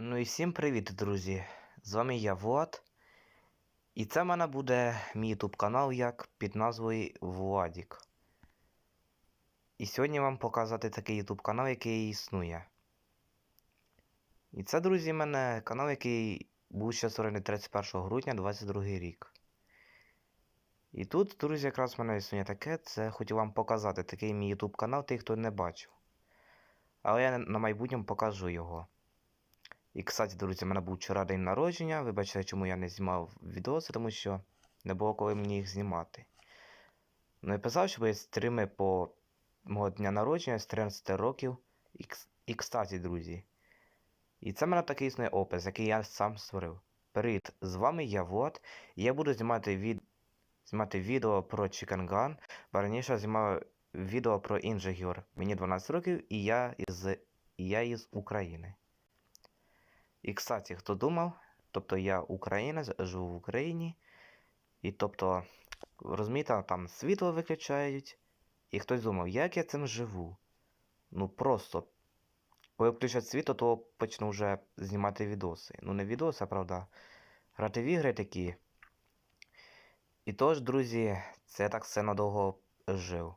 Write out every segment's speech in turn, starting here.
Ну і всім привіт, друзі! З вами я Влад. І це в мене буде мій YouTube канал як під назвою Владік. І сьогодні вам показати такий YouTube канал, який існує. І це, друзі, в мене канал, який був ще створений 31 грудня 22 рік. І тут, друзі, якраз в мене існує таке, це хотів вам показати такий мій YouTube канал, тих, хто не бачив. Але я на майбутньому покажу його. І, кстати, друзі, в мене був вчора день народження. Вибачте, чому я не знімав відоси, тому що не було коли мені їх знімати. Ну я писав, що буде стріми по мого дня народження з 13 років. І, і кстати, друзі. І це в мене такий існує опис, який я сам створив. Привіт, з вами я Влад, і я буду знімати, від... знімати відео про Chicken Gun. Бо раніше знімав відео про інших ігор. Мені 12 років, і я із, і я із України. І, кстати, хто думав, тобто я українець, живу в Україні. І тобто, розумієте, там світло виключають. І хтось думав, як я цим живу? Ну просто. Коли включать світло, то почну вже знімати відоси. Ну, не відоси, а правда. Грати в ігри такі. І тож, друзі, це так сильно довго жив.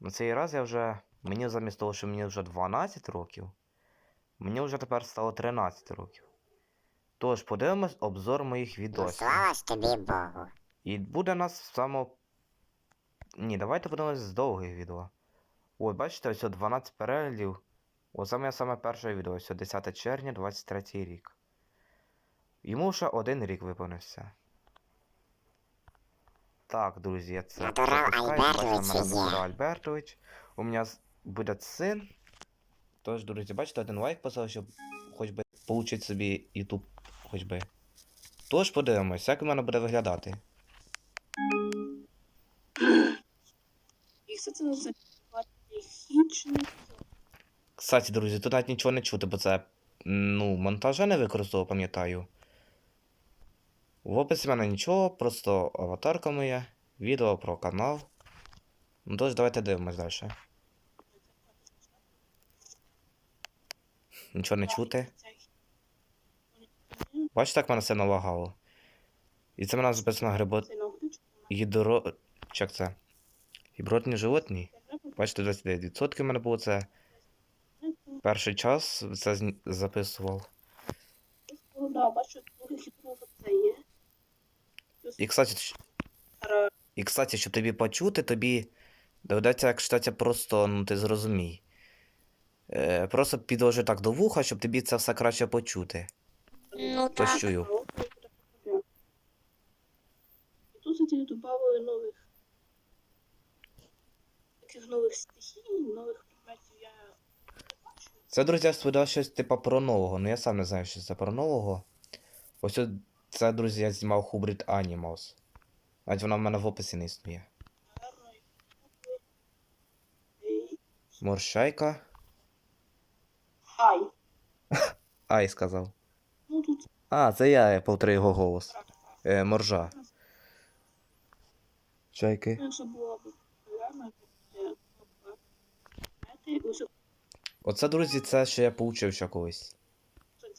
На цей раз я вже. Мені замість того, що мені вже 12 років. Мені вже тепер стало 13 років. Тож, подивимось обзор моїх Ну, відосів. слава ж тобі Богу. І буде нас само. Ні, давайте подивимось з довгих відео. Ой, бачите, ось 12 переглядів. Ось саме саме перше відео, ось 10 червня 23 рік. Йому ще один рік виповнився. Так, друзі, це Натурал Альбертович Альбертович. У мене буде син. Тож, друзі, бачите, один лайк поставив, щоб хоч би получить собі YouTube, хоч би. Тож подивимось, як у мене буде виглядати. Кстати, друзі, тут навіть нічого не чути, бо це ну, монтажа не використовував, пам'ятаю. В описі в мене нічого, просто аватарка моя, відео про канал. Ну тож давайте дивимось далі. Нічого не чути. Бачите, як мене все налагало. І це мене записано грибо... гідро... Як це? Гібротні животні. Бачите, 29% в мене було це. Перший час це записував. І, кстати, і, кстати, щоб тобі почути, тобі доведеться, як читати, просто, ну ти зрозумій. Е, просто підложи так до вуха, щоб тобі це все краще почути. Ну То так. чую. Тут кстати, додали нових таких нових стихій, нових предметів я бачу. Це, друзі, розповідав щось типа про нового. Ну я сам не знаю, що це про нового. Ось от це, друзі, я знімав Hybrid Animals. Навіть вона в мене в описі не існує. Наверно, Хай. Ай, сказав. Ну тут А, це я повторив його голос. Е, моржа. Чайки. Ось Оце, друзі, це що я получив ще колись.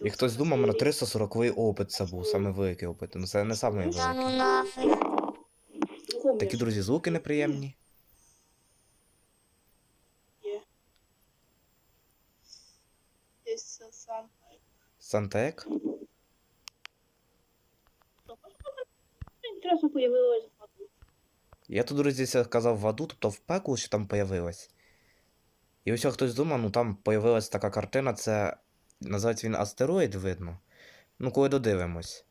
І хтось думав, мене 340 опит це був, саме великий опит. Ну це не саме великий. ну. Такі, друзі, звуки неприємні. Є. Сам. Сантек. Інтересно появилось Я тут, друзі, це казав в аду, тобто в пеклу, що там появилось. І ось хтось думав, ну там появилась така картина, це. Називається він астероїд, видно. Ну, коли додивимось.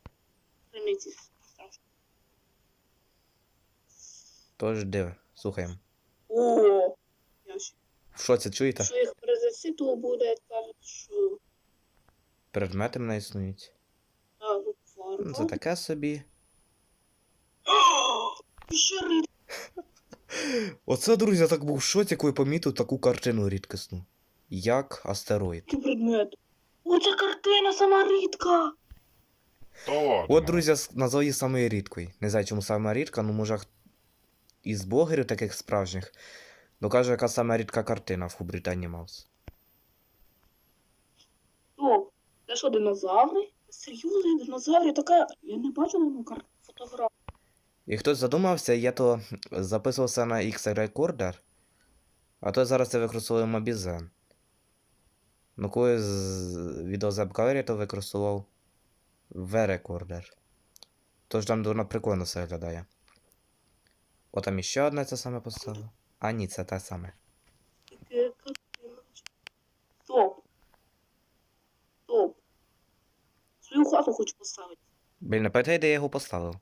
Тож див, слухаємо. О! В шоці чуєте? Якщо їх перезаси, то буде, кажуть, що Предмети мене існують. ну. Ну, це таке собі. Оце, друзі, я так був в шоці, коли помітив таку картину рідкісну. Як астероїд. Предмет. О, це картина сама рідка. От, друзі, с- назвав її самою рідкою. Не знаю, чому сама рідка, ну може із блогерів таких справжніх. Ну каже, яка сама рідка картина в Hybrid Animals. О, Це що, динозаври? Серйозно, динозаври така. Я не бачила ну, кар... фотографію. І хтось задумався, я то записувався на X рекордер, а то зараз я використовую Mobizen. Ну, коли з відеозапкавері, то використовував V-рекордер. Тож там воно прикольно все виглядає. О, там іще одне це саме поставив. А ні, це те саме. Таке картина. Свою хату хочу поставити. Блін, пам'ятаю, де я його поставив.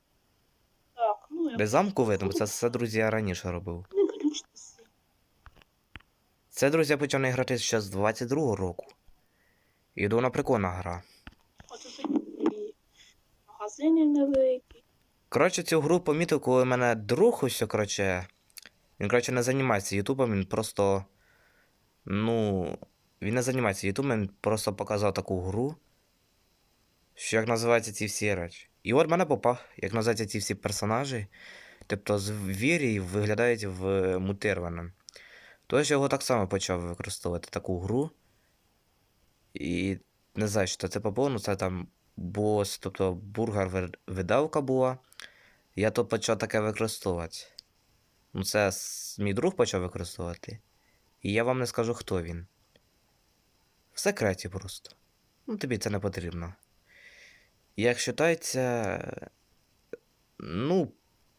Так, ну я Без замку видно, бо це все, друзі, я раніше робив. не ключ. Це, друзі, я почав не грати ще з 22-го року. І вона прикольна гра. Оце магазини невеликі. Коротше, цю гру помітив, коли мене друг ось, коротше. Він, коротше, не займається Ютубом, він просто. Ну. Він не займається Ютубом, він просто показав таку гру. Що як називаються ці всі речі. І от мене попав, як називаються ці всі персонажі. Тобто звірі виглядають в мутированим. Тож я його так само почав використовувати таку гру. І не знаю, що це по ну це там бос, тобто бургер видавка була. Я то почав таке використовувати. Ну, це мій друг почав використовувати. І я вам не скажу, хто він. В секреті просто. Ну, тобі це не потрібно. Як вважається. Ну,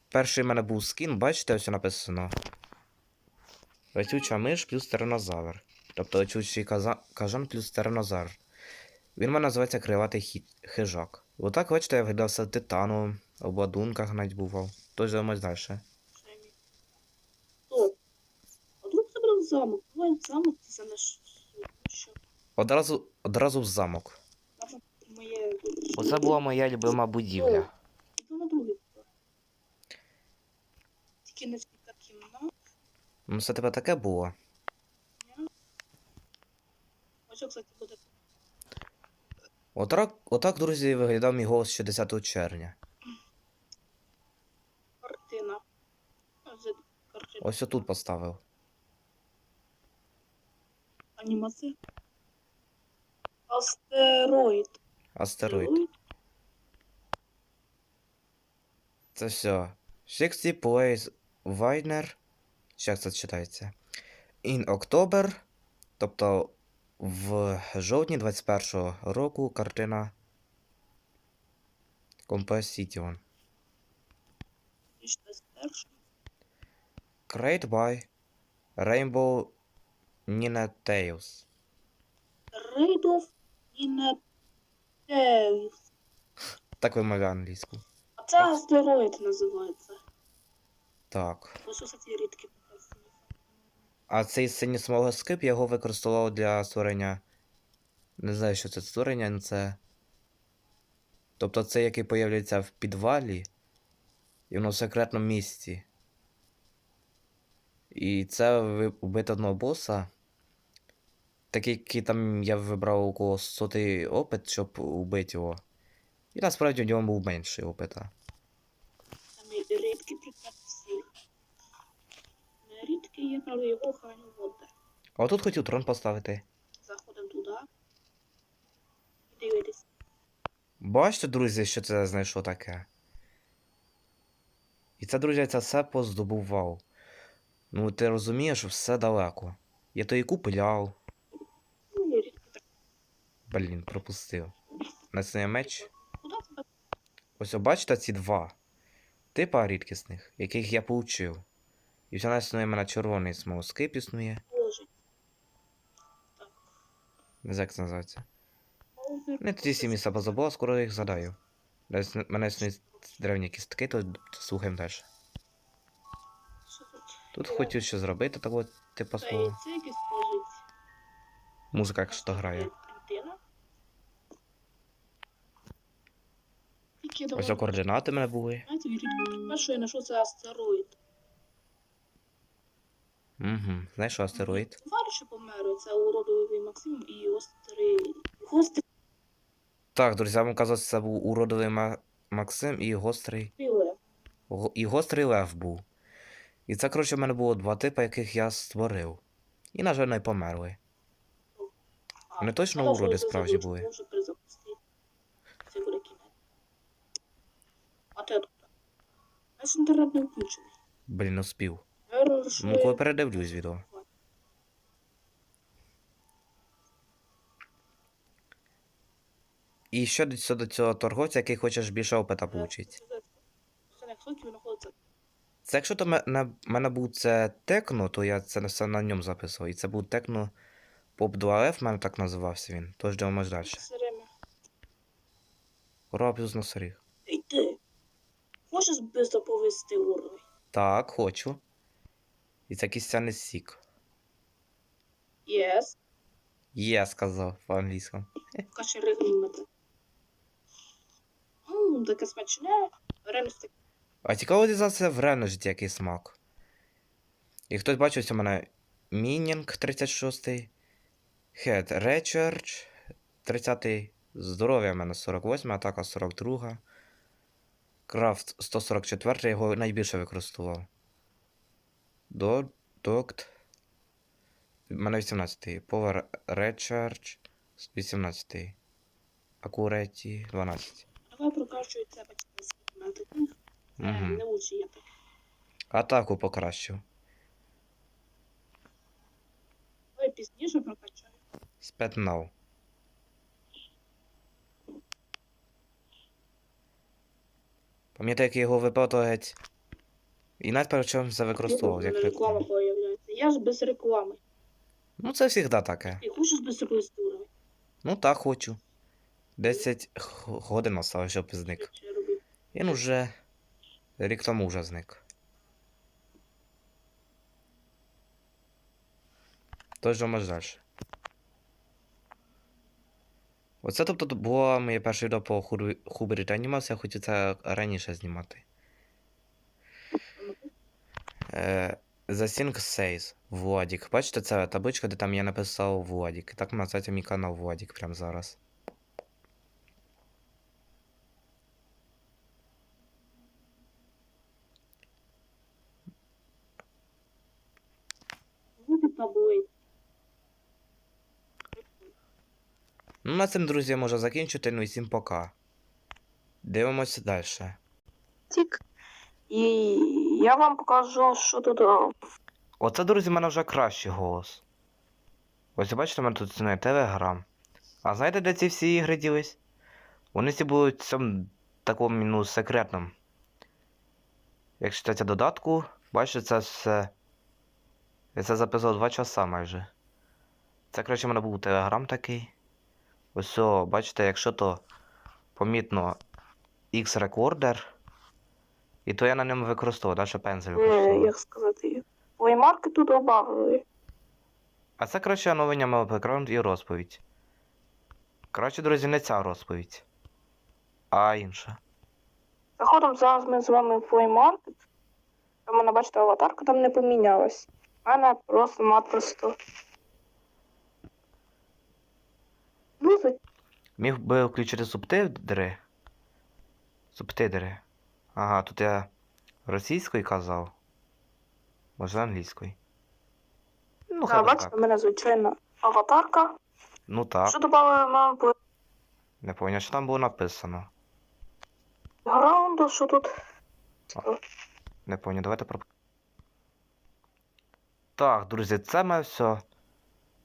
перший в мене був скін, бачите, ось написано. Летюча миш плюс тиранозавр. Тобто летючий каза... кажан плюс тиранозавр. Він мене називається криватий хі... хижак. Отак, бачите, я виглядався титаном, в обладунках навіть бував. Тож йдемось далі. Давай в замок? Одразу, одразу в замок. Оце була моя любима будівля. Тільки не кімната. Ну, це тебе таке було. Що, кстати, буде. Отак, отак, друзі, виглядав мій голос ще 10 червня. Картина. Картина. Ось отут поставив. Анімація. Астероїд. Астероїд. Це все. 60 Plays. Як це читається? In October. Тобто в жовтні 21-го року картина Composition. 2021. Created by Rainbow Nina Tales. Raid of Inatelius. Так вимовляю англійську. А це астероїд називається. Так. Ось ось ці рідкі показані. А цей синій смолоскип я його використовував для створення. Не знаю, що це створення, але це. Тобто це який появляється в підвалі. І воно в секретному місці. І це вбити одного боса. Такий, який там я вибрав около сотий опит, щоб вбити його. І насправді у нього був менший опита. Там і рідкі предмети всі. Не рідкі, я правда його храню вода. А отут хотів трон поставити. Заходимо туди. І дивитись. Бачите, друзі, що це знайшло таке? І це, друзі, це все поздобував. Ну, ти розумієш, все далеко. Я то і купляв. Ну, і рідкі так. Блін, пропустив. Націнний меч. Ось бачите ці два типа рідкісних, яких я получив. І все існує мене червоний смолоскип існує. Не знаю, як це називається. Не тоді всі місця позабула, скоро їх згадаю. Десь мене існують древні кістки, то слухаємо далі. Тут? Хотів що зробити, такого типу свого. це якесь положить. Музика, як що грає. Тільки Ось о, координати мене були. Знаєте, рідкі я знайшов, це астероїд. Угу. Знаєш, що астероїд? Товариші померли, це уродовий Максим і острий. Гострий Так, друзі, я вам казав, це був уродовий Ма- Максим і гострий. лев. Го- І гострий лев був. І це, коротше, в мене було два типи, яких я створив. І, на жаль, не померли. Вони точно уроди справжні були? Вже інтернет не включений. Блін, успів. Ну, коли передивлюсь відео. І що до цього, торговця, який хочеш більше опита получити? Це якщо то на мене був це Текно, то я це все на ньому записував. І це був Текно Pop 2F, в мене так називався він. Тож дивимось далі. Корова плюс носоріг. Ти. Можеш швидко повести уровень? Так, хочу. І це кістяний сік. Єс. Є, сказав по-англійському. Каші ригнути. Ммм, таке смачне. Реально таке. А цікаво дізнатися в реально житті який смак. І хтось бачив, у мене Мінінг 36, Head Recharge 30, здоров'я в мене 48, атака 42. Крафт 144, його найбільше використовував. До Докт. У мене 18. Power Recharge 18. Акуреті 12. Давай прокачуй це батьківські методи. Це не учи я так. Атаку покращив. Давай пізніше прокачаю. Спетнав. Пам'ятаю, його випав, геть. І навіть перед це використовував, як реклама появляється. Я ж без реклами. Ну, це завжди таке. Ти хочеш без повести? Ну так хочу. 10 х- годин осталось, щоб зник. Він уже рік тому вже зник. Тож думаєш далі. Оце тобто було моє перше відео по хубері хубері я хотів це раніше знімати. Е, The Thing Says Владік. Бачите, це табличка, де там я написав Владік. Так називається мій канал Владік прямо зараз. Буде тобою. Ну, на цим, друзі, я можу закінчити. Ну і всім пока. Дивимося далі. Тік. І я вам покажу, що тут. Оце, друзі, в мене вже кращий голос. Ось бачите, в мене тут існує Телеграм. А знаєте, де ці всі ігри ділись? Вони всі будуть в цьому такому ну, секретному. Як читається додатку, бачите, це все. Я це записав 2 часа майже. Це, коротше, в мене був телеграм такий. Ось, бачите, якщо то помітно X-рекордер. І то я на ньому використовував, далі пензель е, використовував. як сказати, плеймарки тут додали. А це, коротше, оновлення мого бекграунду і розповідь. Коротше, друзі, не ця розповідь, а інша. Заходимо зараз ми з вами в плеймаркет. Там мене бачите, аватарка там не помінялась. У мене просто-напросто. Міг би включити субтитри. Субтитри. Ага, тут я російською казав. Може англійською. Ну, а, хай буде бачите, так. у мене звичайна аватарка. Ну так. Що додали нам Не пам'ятаю, що там було написано. граунду, що тут. Не пам'ятаю, давайте про. Так, друзі, це ми все.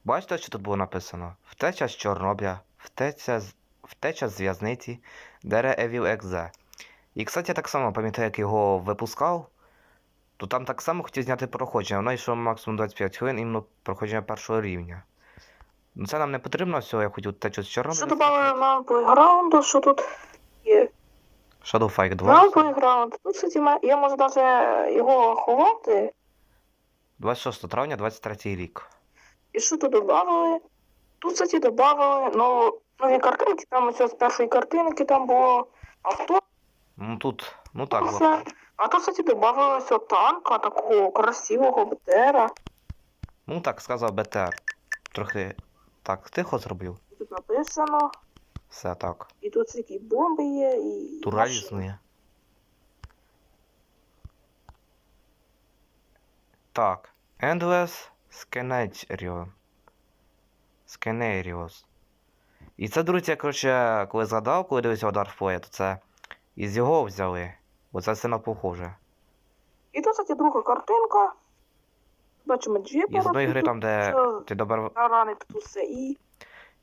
Бачите, що тут було написано? Втеча з Чорнобиля, втеча з, втеча з в'язниці, Дере Evil Exe. І, кстати, я так само пам'ятаю, як його випускав. То там так само хотів зняти проходження. Воно йшло максимум 25 хвилин, іменно проходження першого рівня. Ну це нам не потрібно все, я хотів втечу з Чорнобиля. Що додали нам по граунду, що тут є. Shadow Fight 2. Нам по граунду. Тут, кстати, я можу навіть його ховати. 26 травня 23 рік. І що тут додали? Тут, кстати, додали ну, нові картинки. Там ось з першої картинки там було авто. Ну тут, ну так, було. А тут, кстати, додавалося танка, такого красивого БТРа. Ну так, сказав БТР. Трохи так тихо зробив. Тут написано. Все так. І тут всякі бомби є, і. Існує. Так. Endless Scenario. Scenarios. І це, друзі, я, коротше, коли згадав, коли дивився Dark Play, то це із його взяли. Бо це сильно похоже. І тут, кстати, друга картинка. Бачимо джипа. І з одної гри там, де ти. Ранить тут все і.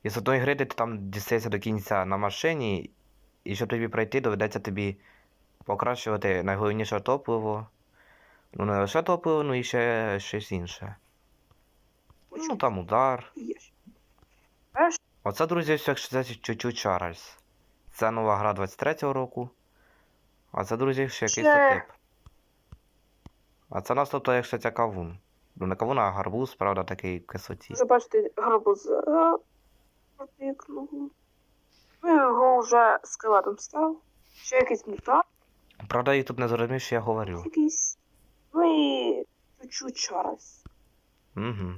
І з одної гри, де ти там дістаєшся до кінця на машині, і щоб тобі пройти, доведеться тобі покращувати найголовніше топливо. Ну, не лише топливо, ну і ще щось інше. Ну там удар. Оце, друзі, все як це чуть-чуть Чарльз. Це нова гра 23-го року. А це, друзі, ще якийсь тип. А це нас, тобто, якщо це кавун. Ну, не кавун, а гарбуз, правда, такий кисоті. вже бачите гарбуза. Протикнув. Ну, його вже скелетом став. Ще якийсь мутант Правда, і тут не зрозумів, що я говорю. якийсь. Ну і чуть-чуть Чарльз. Угу.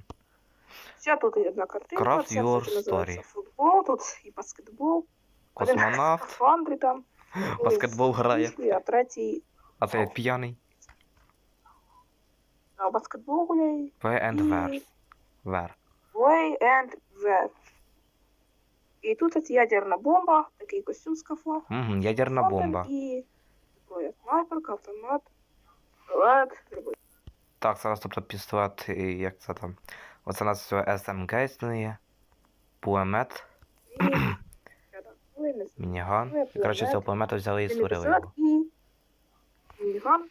Ще тут одна картинка. Craft це, your кстати, story. футбол, тут і баскетбол. Космонавт, скафандрі там. баскетбол грає, А третій а це п'яний. а, баскетбол гуляє. В and І Where. Where. And Where. І тут ось ядерна бомба, такий костюм скафа. Угу, ядерна бомба. І зброя снайперка, автомат, пістолет, любий. Так, зараз тобто пістолет, і як це там. Оце у нас СМГ існує. Пулемет, мініган. Ну, коротше, цього пулемет. пулемета взяли і створили його.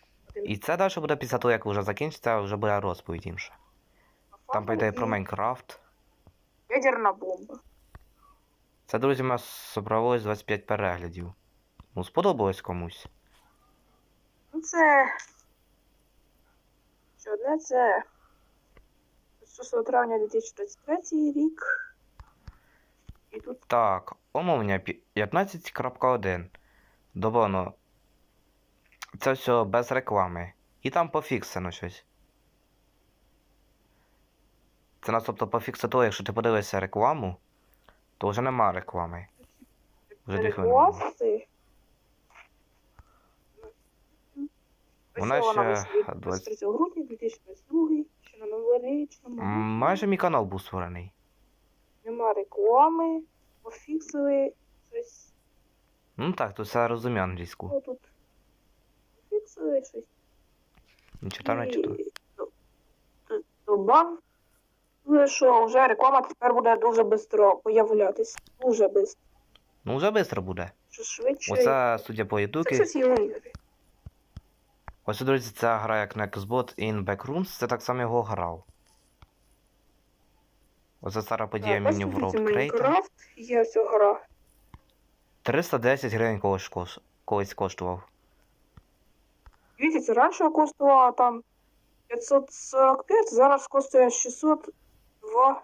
І це далі буде після того, як вже закінчиться, вже буде розповідь інша. Там пойде про Майнкрафт. Ядерна бомба. Це, друзі, у нас собралось 25 переглядів. Ну, сподобалось комусь. Ну, це. Що одне це 6 травня 2023 рік. І тут Так, умовлення 15.1. Добавно. Це все без реклами. І там пофіксено щось. Це нас, тобто, пофіксить того, якщо ти подивишся рекламу, то вже нема реклами. Вже дві хвилини Вона ще вийшла 20 23 грудня 2022, на новорічному. Майже мій канал був створений. Нема реклами, пофіксили щось. Ну так, тут все розумію англійську. Ну тут пофіксили щось. Не читав, не читав. Добав. Ну що, вже реклама тепер буде дуже швидко появлятись. Дуже швидко. Ну, вже швидко буде. Що швидше. Оце, судя по Це ютуки. щось є ігри. Ось, друзі, ця гра як Nextbot in Backrooms, це так само його грав. Оце стара подія міні в Crate. Майнкрафт, є ось гра. 310 гривень колись, кош- колись коштував. Дивіться, це раніше коштувало там 545, зараз коштує 602.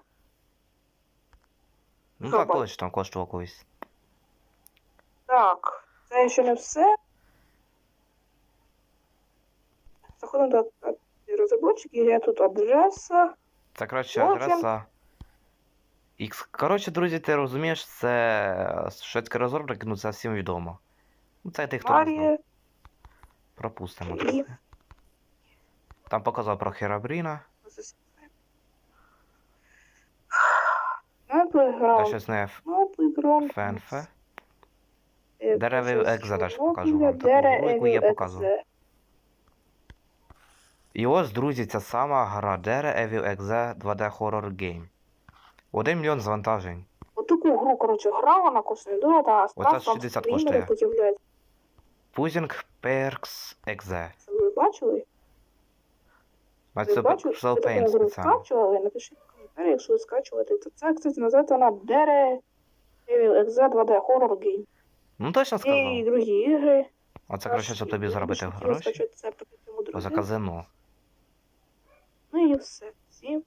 Ну так, ба- точно коштував колись. Так, це ще не все. Заходимо до розробників, є тут адреса. Це коротше адреса. X. Коротше, друзі, ти розумієш, це шведський розробник, ну це всім відомо. Ну це ти хто не знав. Пропустимо. І- Там показав про Херабріна. Та щось не фенфе. Е, Деревів Екзе теж покажу вам, таку я показував. І ось, друзі, ця сама гра Dere Evil Exe 2D Horror Game. 1 мільйон завантажень. Отаку гру, коротше, гра, вона коштує дорого, а страшно 60 стрімери коштує. Puzzing Perks Exe. Це ви бачили? Ви це бачили, Pixel Paint спеціально. скачували? Напишіть в коментарі, якщо ви скачувати. То це, кстати, називається вона Dere Evil Exe 2D Horror Game. Ну точно Є і сказав. другі ігри. Оце краще, щоб тобі заробити гроші. Це по казино. І.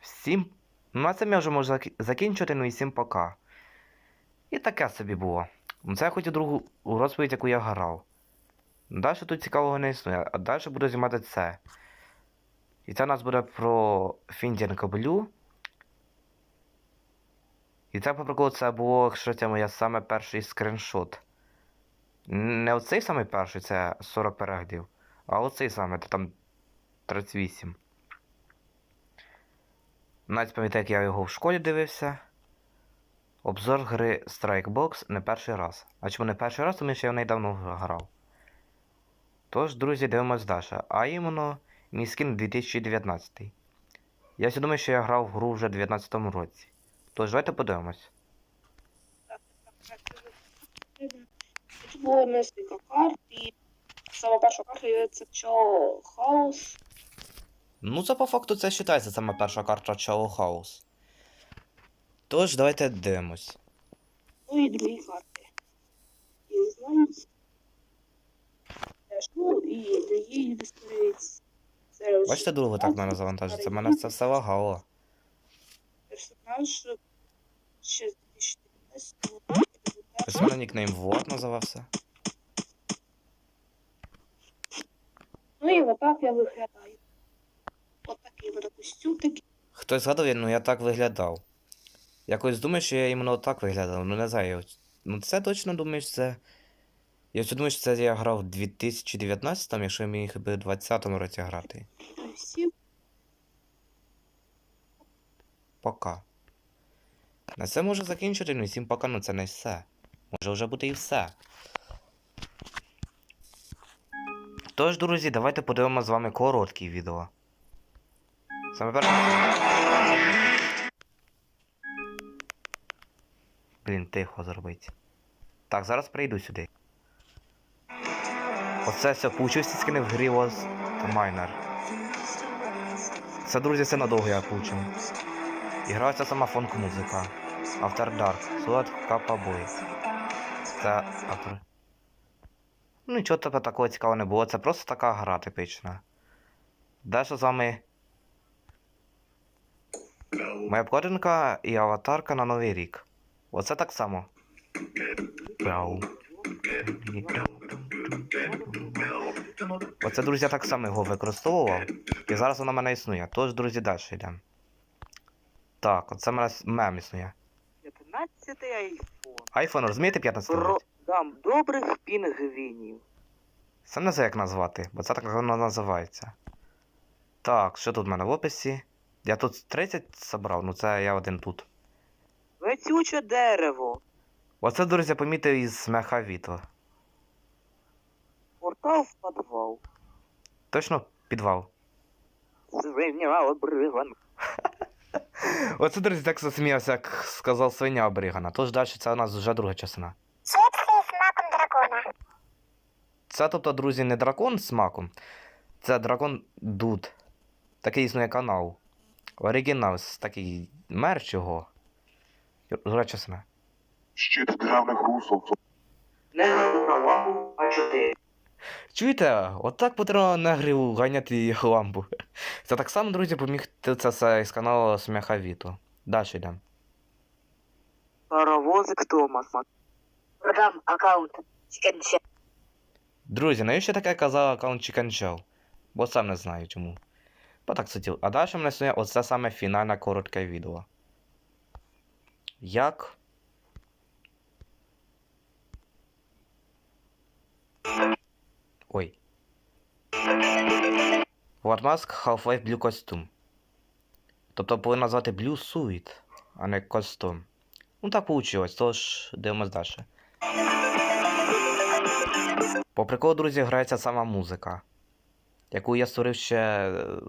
Всім. Ну, на це ми вже можемо закінчити, ну і всім пока. І таке собі було. Ну, Це я хотів другу розповідь, яку я грав. Далі тут цікавого не існує, а далі буду знімати це. І це у нас буде про Finding Blue. І це по приколу це було, якщо це моя саме перший скріншот. Не оцей самий перший, це 40 переглядів, а оцей саме, то там 38. Навіть пам'ятаю, як я його в школі дивився. Обзор гри Strikebox не перший раз. А чому не перший раз, тому що я в неї давно грав. Тож, друзі, дивимось далі. А іменно мій скін 2019. Я все думаю, що я грав в гру вже в 2019 році. Тож, давайте подивимось. Тут було нескільки карт, і сама перша карта це Чо Хаус. Ну, це по факту це вважається саме перша карта Чао Хаус. Тож, давайте дивимось. Ну і другі карти. І не знаю. Ну і Бачите, довго так мене завантажиться. Мене це все лагало. персонаж ще з 2014 Ось мене нікнейм Влад називався. Ну і отак я виглядаю. Буде костюм такий. Хтось згадав, ну я так виглядав. Якось думаю, що я іменно так виглядав, ну не знаю. Ну це точно думаю, що це. Я все думаю, що це я грав в 2019, якщо я міг би в 2020 році грати. Всі Пока. На це може закінчити, ну всім пока, ну це не все. Може вже бути і все. Тож, друзі, давайте подивимося з вами короткі відео. Саме перше. Блін, тихо зробить. Так, зараз прийду сюди. Оце все получився скини в грі Miner. Це, друзі, це надовго я получив. І грається сама фонк музика. After Dark. Суат Капа Бой. Це автор. Ну нічого тебе такого цікавого не було, це просто така гра типична. Далі з вами. Моя обкладинка і аватарка на Новий рік. Оце так само. Оце, друзі, я так само його використовував. І зараз вона в мене існує. Тож, друзі, далі йдемо. Так, оце мене мем існує. 15 айфон. Айфон, розумієте 15 Про... Дам добрих пінгвінів. Це не знаю, як назвати, бо це так воно називається. Так, що тут в мене в описі? Я тут 30 забрав, ну це я один тут. Летюче дерево. Оце, друзі, помітив із Мехавіто. Портал в підвал. Точно підвал. Свиня обриган. Оце, друзі, так засміявся, як сказав свиня обригана. Тож далі це у нас вже друга частина. Чипси з маком дракона. Це, тобто, друзі, не дракон з маком, це дракон Дуд. Такий існує канал. Оригінал, такий мерч його. Друга частина. Щит державних русов. Не лампу, а чотири. Чуєте, отак потрібно на гриву ганяти лампу. Це так само, друзі, поміг це все із каналу Сміха Віту. Далі йдемо. Паровозик Томас. Продам аккаунт. Скінче. Друзі, навіщо таке казав аккаунт Chicken Show? Бо сам не знаю чому. Бо так хотів. А далі мене існує оце саме фінальне коротке відео. Як. Ой. What Mask Half-Life Blue Costume. Тобто повинен назвати Blue Suit, а не костюм. Ну так вийшло, тож дивимось далі. По приколу, друзі, грається сама музика, яку я створив ще е,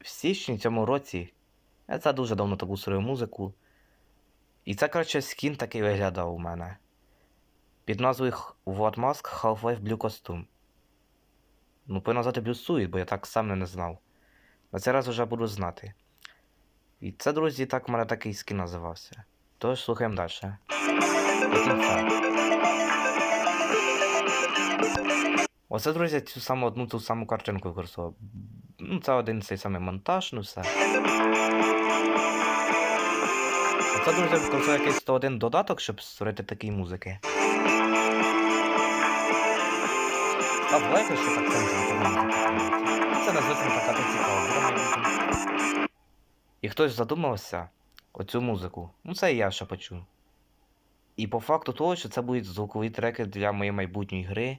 в січні цьому році. Я це дуже давно таку створив музику. І це, коротше, скін такий виглядав у мене. Під назвою What Mask Half-Life Blue Costume. Ну, повинен назвати Blue Suit, бо я так сам не знав. На цей раз вже буду знати. І це, друзі, так у мене такий скін називався. Тож слухаємо далі. До. Оце, друзі, цю саму одну ту саму картинку використовував. Ну, це один цей самий монтаж, ну все. Оце, друзі, використовував якийсь 101 додаток, щоб створити такі музики. Став лайк, що так це Це не така цікава. І хтось задумався оцю музику. Ну, це і я ще почув. І по факту того, що це будуть звукові треки для моєї майбутньої гри,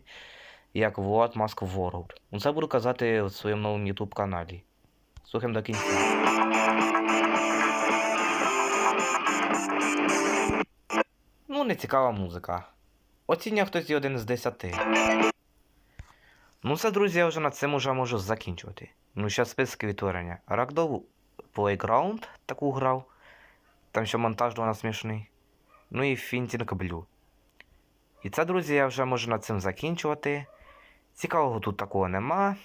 як Mask World. Ну це буду казати у своєму новому YouTube каналі. Слухаємо до кінця. Ну, не цікава музика. Оцінює хтось її один з десяти. Ну, це, друзі, я вже над цим уже можу закінчувати. Ну, ще списки відтворення. Ragdoll Playground таку грав. Там ще монтаж доволі смішний. Ну і Finting Blue. І це, друзі, я вже можу над цим закінчувати. Цікавого тут такого нема.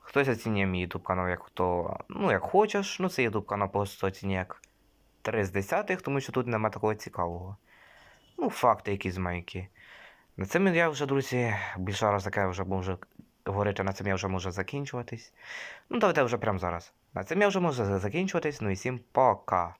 Хтось оцінює мій YouTube канал як хто. Ну, як хочеш. Ну, це YouTube канал просто оцінює як 3 з 10, тому що тут нема такого цікавого. Ну, факти якісь майки. На цим я вже, друзі, більше раз таке вже можу говорити, на цим я вже можу закінчуватись. Ну, давайте вже прямо зараз. На цим я вже можу закінчуватись. Ну і всім пока.